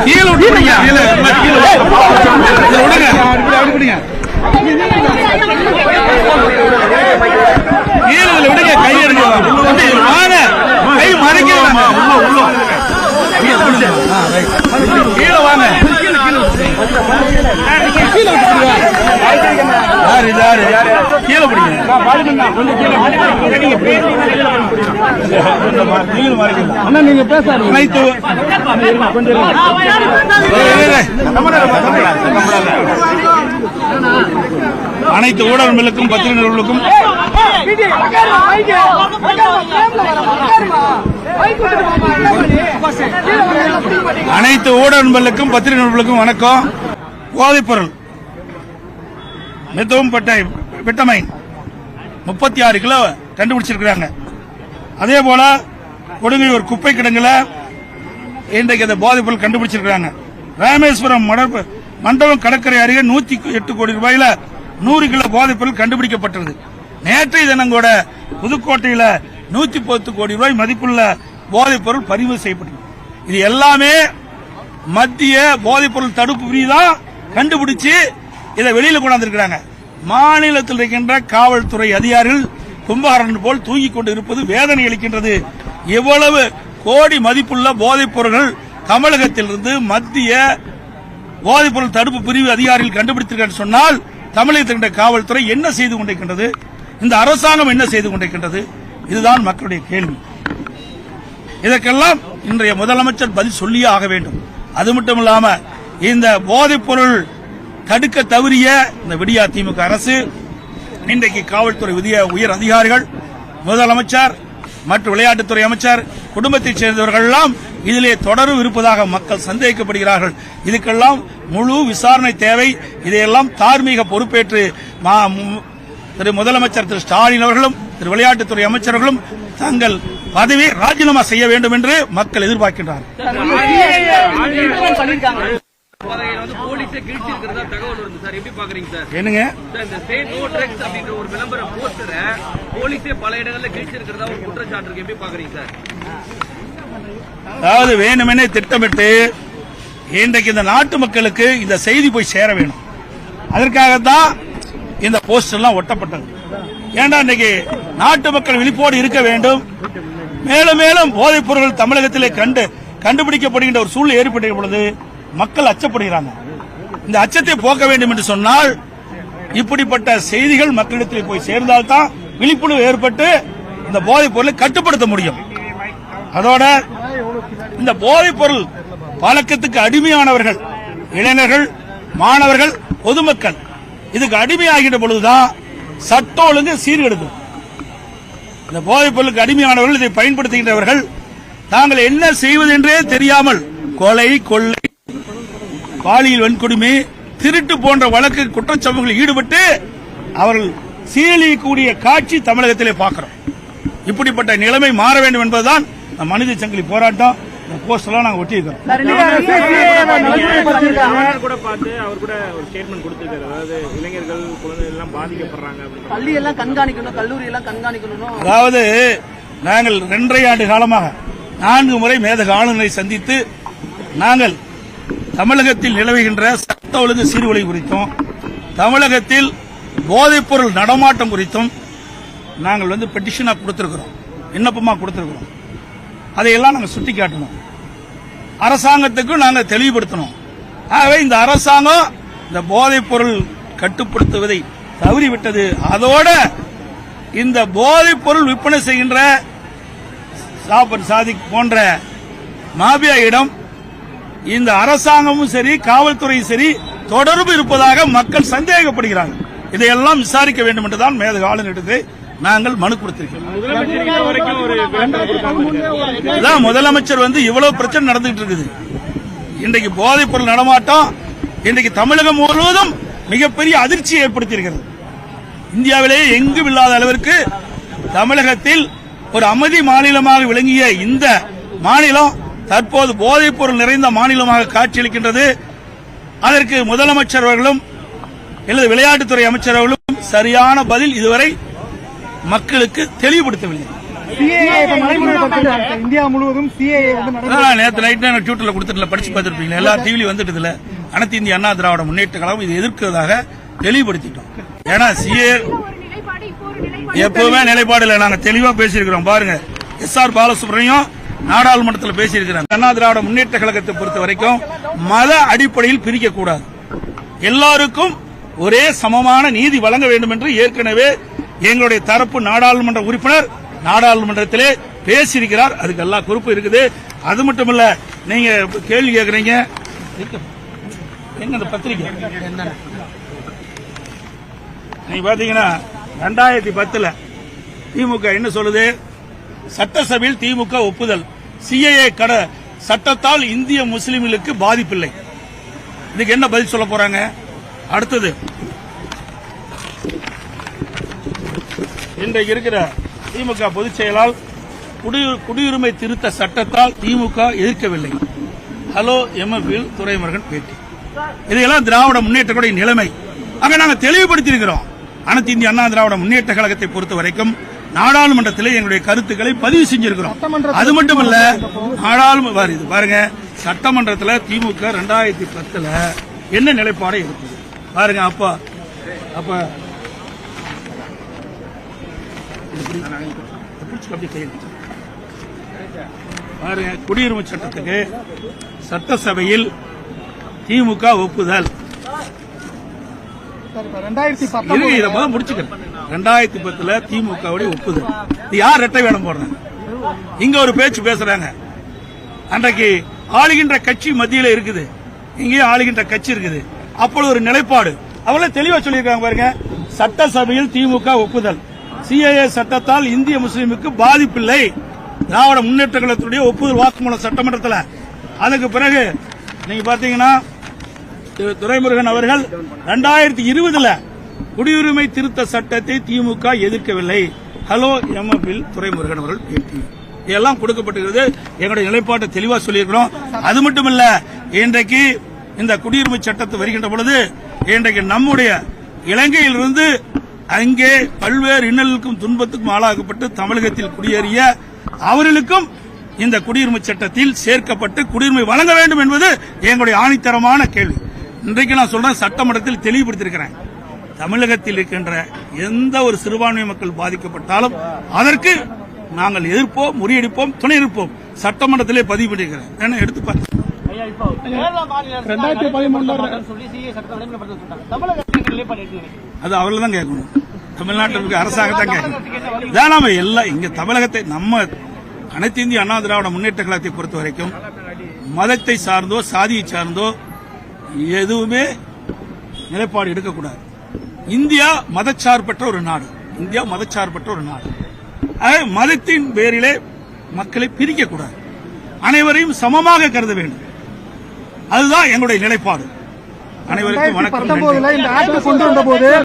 கீழே விட்டுருங்க கீழே கீழே விடுங்க அப்படி விடுங்க கீழே விடுங்க கை எடுங்க கை மறைக்கிறாங்க உள்ள உள்ள கீழே வாங்க யாரு இது யாரு கீழே பிடிங்க. அண்ணா நீங்க பேசாதீங்க அனைத்து அனைத்து ஊடகங்களுக்கும் பத்திரிகை நிறுவனங்களுக்கும் அனைத்து ஊடகங்களுக்கும் பத்திரிகை நிறுவனங்களுக்கும் வணக்கம் போதைப்பொருள் மிகவும் பட்டை விட்டமைன் முப்பத்தி ஆறு கிலோ கண்டுபிடிச்சிருக்கிறாங்க. அதே போல கொடுங்கையூர் குப்பை கிடங்குல இன்றைக்கு அந்த போதைப் பொருள் கண்டுபிடிச்சிருக்காங்க ராமேஸ்வரம் மண்டபம் கடற்கரை அருகே நூத்தி எட்டு கோடி ரூபாயில நூறு கிலோ போதைப் பொருள் கண்டுபிடிக்கப்பட்டது. நேற்றைய தினங்கூட புதுக்கோட்டையில நூத்தி பத்து கோடி ரூபாய் மதிப்புள்ள போதைப் பொருள் பதிவு செய்யப்பட்டது. இது எல்லாமே மத்திய போதைப் பொருள் தடுப்பு பிரிவு தான் கண்டுபிடிச்சு இதை வெளியில கொண்டாந்துருக்கிறாங்க மாநிலத்தில் இருக்கின்ற காவல்துறை அதிகாரிகள் கும்பகாரன் போல் தூங்கிக் கொண்டு இருப்பது வேதனை அளிக்கின்றது. எவ்வளவு கோடி மதிப்புள்ள போதைப் பொருள்கள் தமிழகத்திலிருந்து மத்திய போதைப் பொருள் தடுப்பு பிரிவு அதிகாரிகள் கண்டுபிடித்திருக்கிறார் சொன்னால் தமிழகத்தில் இருக்கின்ற காவல்துறை என்ன செய்து கொண்டிருக்கின்றது? இந்த அரசாங்கம் என்ன செய்து கொண்டிருக்கின்றது? இதுதான் மக்களுடைய கேள்வி. இதற்கெல்லாம் இன்றைய முதலமைச்சர் பதில் சொல்லியே ஆக வேண்டும். அது மட்டும் இல்லாம இந்த போதைப் பொருள் தடுக்க தவறிய இந்த விடியா திமுக அரசு இன்றைக்கு காவல்துறை உயர் அதிகாரிகள் முதலமைச்சர் மற்றும் விளையாட்டுத்துறை அமைச்சர் குடும்பத்தைச் சேர்ந்தவர்கள் எல்லாம் இதிலே தொடரும் இருப்பதாக மக்கள் சந்தேகிக்கப்படுகிறார்கள் இதுக்கெல்லாம் முழு விசாரணை தேவை இதையெல்லாம் தார்மீக பொறுப்பேற்று மா- திரு முதலமைச்சர் திரு ஸ்டாலின் அவர்களும் திரு விளையாட்டுத்துறை அமைச்சர்களும் தங்கள் பதவியை ராஜினாமா செய்ய வேண்டும் என்று மக்கள் எதிர்பார்க்கின்றார்கள் வகையில வந்து போலீஸே கிழிச்சு இருக்கிறதா தகவல் வருது சார். எப்படி பாக்குறீங்க சார்? என்னங்க? சார் இந்த சே நோ ட்ரக்ஸ் அப்படின்ற ஒரு விளம்பர போஸ்டரை போலீஸே பல இடங்கள்ல கிழிச்சு இருக்கிறதா ஒரு குற்றச்சாட்டு இருக்கு. எப்படி பாக்குறீங்க சார்? அதாவது வேணுமெனே திட்டமிட்டு இன்றைக்கு இந்த நாட்டு மக்களுக்கு இந்த செய்தி போய் சேர வேணும். அதற்காகத்தான் இந்த போஸ்டர் எல்லாம் ஒட்டப்பட்டது. ஏண்டா இன்னைக்கு நாட்டு மக்கள் விழிப்போடு இருக்க வேண்டும்? மேலும் மேலும் போதைப் பொருட்கள் தமிழகத்திலே கண்டு கண்டுபிடிக்கப்படுகின்ற ஒரு சூழ்நிலை ஏற்பட்ட பொழுது மக்கள் அச்சப்படுகிறாங்க. இந்த அச்சத்தை போக்க வேண்டும் என்று சொன்னால் இப்படிப்பட்ட செய்திகள் மக்களிடத்தில் போய் சேர்ந்தால்தான் விழிப்புணர்வு ஏற்பட்டு இந்த போதைப் பொருளை கட்டுப்படுத்த முடியும். அதோட இந்த போதைப் பொருள் பழக்கத்துக்கு அடிமையானவர்கள் இளைஞர்கள் மாணவர்கள் பொதுமக்கள் இதுக்கு அடிமையாகின்ற பொழுதுதான் சட்ட ஒழுங்கு சீர்கெடுக்கும். இந்த போதைப் பொருளுக்கு அடிமையானவர்கள் இதை பயன்படுத்துகின்றவர்கள் தாங்கள் என்ன செய்வது என்றே தெரியாமல் கொலை கொள்ளை பாலியல் வன்கொடுமை திருட்டு போன்ற வழக்கு குற்றச்சம்பவங்களில் ஈடுபட்டு அவர்கள் சீரழியக்கூடிய காட்சி தமிழகத்திலே பார்க்கிறோம். இப்படிப்பட்ட நிலைமை மாற வேண்டும் என்பதுதான் இந்த மனித சங்கிலி போராட்டம். இந்த போஸ்டர்லாம் நாங்கள் ஒட்டியிருக்கிறோம். கவர்னர் கூட பார்த்து அவர் கூட ஒரு ஸ்டேட்மெண்ட் கொடுத்திருக்காரு அதாவது இளைஞர்கள் குழந்தைகள் எல்லாம் பாதிக்கப்படுறாங்க அப்படின்னு பள்ளி எல்லாம் கண்காணிக்கணும் கல்லூரி எல்லாம் கண்காணிக்கணும் அதாவது நாங்கள் இரண்டரை ஆண்டு காலமாக நான்கு முறை மேதக ஆளுநரை சந்தித்து நாங்கள் தமிழகத்தில் நிலவுகின்ற சட்ட ஒழுங்கு சீர்குலை குறித்தும் தமிழகத்தில் போதைப்பொருள் நடமாட்டம் குறித்தும் நாங்கள் வந்து பெட்டிஷனாக கொடுத்திருக்கிறோம். விண்ணப்பமாக கொடுத்திருக்கிறோம். அதையெல்லாம் நாங்கள் சுட்டிக்காட்டணும். அரசாங்கத்துக்கும் நாங்கள் தெளிவுபடுத்தணும். ஆகவே இந்த அரசாங்கம் இந்த போதைப் பொருள் கட்டுப்படுத்துவதை தவறிவிட்டது. அதோட இந்த போதைப் பொருள் விற்பனை செய்கின்ற சாப்பர் சாதிக் போன்ற மாபியா இடம் இந்த அரசாங்கமும் சரி காவல்துறையும் சரி தொடர்பு இருப்பதாக மக்கள் சந்தேகப்படுகிறார்கள். இதையெல்லாம் விசாரிக்க வேண்டும் என்றுதான் மேதக ஆளுநரிடத்தை நாங்கள் மனு கொடுத்திருக்கிறோம். முதலமைச்சர் வரைக்கும் ஒரு முதலமைச்சர் வந்து இவ்வளவு பிரச்சனை நடந்துகிட்டு இருக்குது. இன்றைக்கு போதைப் பொருள் நடமாட்டம் இன்றைக்கு தமிழகம் முழுவதும் மிகப்பெரிய அதிர்ச்சியை ஏற்படுத்தியிருக்கிறது. இந்தியாவிலேயே எங்கும் இல்லாத அளவிற்கு தமிழகத்தில் ஒரு அமைதி மாநிலமாக விளங்கிய இந்த மாநிலம் தற்போது போதைப் பொருள் நிறைந்த மாநிலமாக காட்சியளிக்கின்றது. அதற்கு முதலமைச்சர் அவர்களும் அல்லது விளையாட்டுத்துறை அமைச்சர் அவர்களும் சரியான பதில் இதுவரை மக்களுக்கு தெளிவுபடுத்தவில்லை. இந்தியா முழுவதும் நேத்து நைட் நான் ட்விட்டர்ல கொடுத்துட்டு படிச்சு பார்த்திருப்பீங்க எல்லா டிவிலையும் வந்துட்டு இல்ல அனைத்து இந்திய அண்ணா திராவிட முன்னேற்ற கழகம் இது எதிர்க்கிறதாக தெளிவுபடுத்திட்டோம். ஏன்னா சிஏ ஒரு நிலைப்பாடு இப்போ ஒரு நிலைப்பாடு. எப்பவுமே நிலைப்பாடுல நாங்க தெளிவா பேசியிருக்கிறோம் பாருங்க. எஸ் ஆர் பாலசுப்ரமணியம் நாடாளுமன்றத்தில் பேசியிருக்கிறாங்க அண்ணா திராவிட முன்னேற்ற கழகத்தை பொறுத்த வரைக்கும் மத அடிப்படையில் பிரிக்கக்கூடாது எல்லாருக்கும் ஒரே சமமான நீதி வழங்க வேண்டும் என்று ஏற்கனவே எங்களுடைய தரப்பு நாடாளுமன்ற உறுப்பினர் நாடாளுமன்றத்திலே பேசியிருக்கிறார். அதுக்கு எல்லா குறிப்பு இருக்குது. அது மட்டும் இல்ல நீங்க கேள்வி கேட்கறீங்க. எங்க அந்த பத்திரிக்கை? நீங்க பாத்தீங்கன்னா ரெண்டாயிரத்தி பத்துல திமுக என்ன சொல்லுது? சட்டசபையில் திமுக ஒப்புதல். சிஏஏ கட சட்டத்தால் இந்திய முஸ்லிம்களுக்கு பாதிப்பில்லை. இதுக்கு என்ன பதில் சொல்ல போறாங்க? அடுத்தது. இன்றைக்கு இருக்கிற திமுக பொதுச் செயலால் குடியு- குடியுரிமை திருத்த சட்டத்தால் திமுக எதிர்க்கவில்லை. ஹலோ எம்எஃபில் துரைமுருகன் பேட்டி. இதையெல்லாம் திராவிட முன்னேற்றக்கூடிய நிலைமை. அங்க நாங்க தெளிவுபடுத்தியிருக்கிறோம். அனைத்து இந்திய அண்ணா திராவிட முன்னேற்ற கழகத்தை பொறுத்த வரைக்கும் நாடாளுமன்றத்திலே எங்களுடைய கருத்துக்களை பதிவு செஞ்சிருக்கிறோம். அது மட்டுமல்ல நாடாளுமன்ற இது பாருங்க. சட்டமன்றத்தில் திமுக ரெண்டாயிரத்தி பத்துல என்ன நிலைப்பாடு இருக்குது பாருங்க அப்பா அப்ப. பாருங்க குடியுரிமை சட்டத்துக்கு சட்டசபையில் திமுக ஒப்புதல். சார், ரெண்டாயிரத்தி இருங்க பத்தொன்பது இதை முதல்ல முடிச்சுக்கிறேன் ரெண்டாயிரத்தி பத்துல திமுகவுடைய ஒப்புதல். இது யார் ரெட்டை வேடம் போடுறாங்க இங்க ஒரு பேச்சு பேசுறாங்க. அன்றைக்கு ஆளுகின்ற கட்சி மத்தியில இருக்குது. இங்கேயும் ஆளுகின்ற கட்சி இருக்குது. அப்பொழுது ஒரு நிலைப்பாடு. அவள தெளிவா சொல்லியிருக்காங்க பாருங்க. சட்டசபையில் திமுக ஒப்புதல். சிஏஏ சட்டத்தால் இந்திய முஸ்லீமுக்கு பாதிப்பில்லை. திராவிட முன்னேற்ற கழகத்துடைய ஒப்புதல் வாக்குமூலம் சட்டமன்றத்தில். அதுக்கு பிறகு நீங்க பாத்தீங்கன்னா திரு துரைமுருகன் அவர்கள் ரெண்டாயிரத்தி இருபதுல குடியுரிமை திருத்த சட்டத்தை திமுக எதிர்க்கவில்லை. ஹலோ எம்எஃபில் துரைமுருகன் அவர்கள் பேட்டி. இதெல்லாம் கொடுக்கப்பட்டிருக்கிறது. எங்களுடைய நிலைப்பாட்டை தெளிவா சொல்லியிருக்கிறோம். அது மட்டும் இல்ல இன்றைக்கு இந்த குடியுரிமை சட்டத்தை வருகின்ற பொழுது இன்றைக்கு நம்முடைய இலங்கையிலிருந்து அங்கே பல்வேறு இன்னலுக்கும் துன்பத்துக்கும் ஆளாகப்பட்டு தமிழகத்தில் குடியேறிய அவர்களுக்கும் இந்த குடியுரிமை சட்டத்தில் சேர்க்கப்பட்டு குடியுரிமை வழங்க வேண்டும் என்பது எங்களுடைய ஆணித்தரமான கேள்வி. இன்றைக்கு நான் சொல்றேன் சட்டமன்றத்தில் தெளிவுபடுத்தியிருக்கிறேன். தமிழகத்தில் இருக்கின்ற எந்த ஒரு சிறுபான்மை மக்கள் பாதிக்கப்பட்டாலும் அதற்கு நாங்கள் எதிர்ப்போம் முறியடிப்போம் துணை இருப்போம் சட்டமன்றத்திலே பதிவு பண்ணியிருக்கிறேன். ஏன்னா எடுத்து பாருங்க ரெண்டாயிரத்தி பதிமூணு சொல்லி சிஏ சட்டத்தை நடைமுறைப்படுத்த சொல்லிட்டாங்க தமிழகத்துக்கு நிலைப்பாடு எப்படி இருக்கு? அது தான் கேட்கணும். தமிழ்நாட்டில் இருக்க அரசாங்கத்தான் கேட்கணும். இதான் நாம எல்லாம் இங்க தமிழகத்தை நம்ம அனைத்து இந்திய அண்ணா திராவிட முன்னேற்ற கழகத்தை பொறுத்த வரைக்கும் மதத்தை சார்ந்தோ சாதியை சார்ந்தோ எதுவுமே நிலைப்பாடு எடுக்கக்கூடாது. இந்தியா மதச்சார்பற்ற ஒரு நாடு. இந்தியா மதச்சார்பற்ற ஒரு நாடு. மதத்தின் பேரிலே மக்களை பிரிக்கக்கூடாது. அனைவரையும் சமமாக கருத வேண்டும். அதுதான் எங்களுடைய நிலைப்பாடு. அனைவருக்கும் வணக்கம்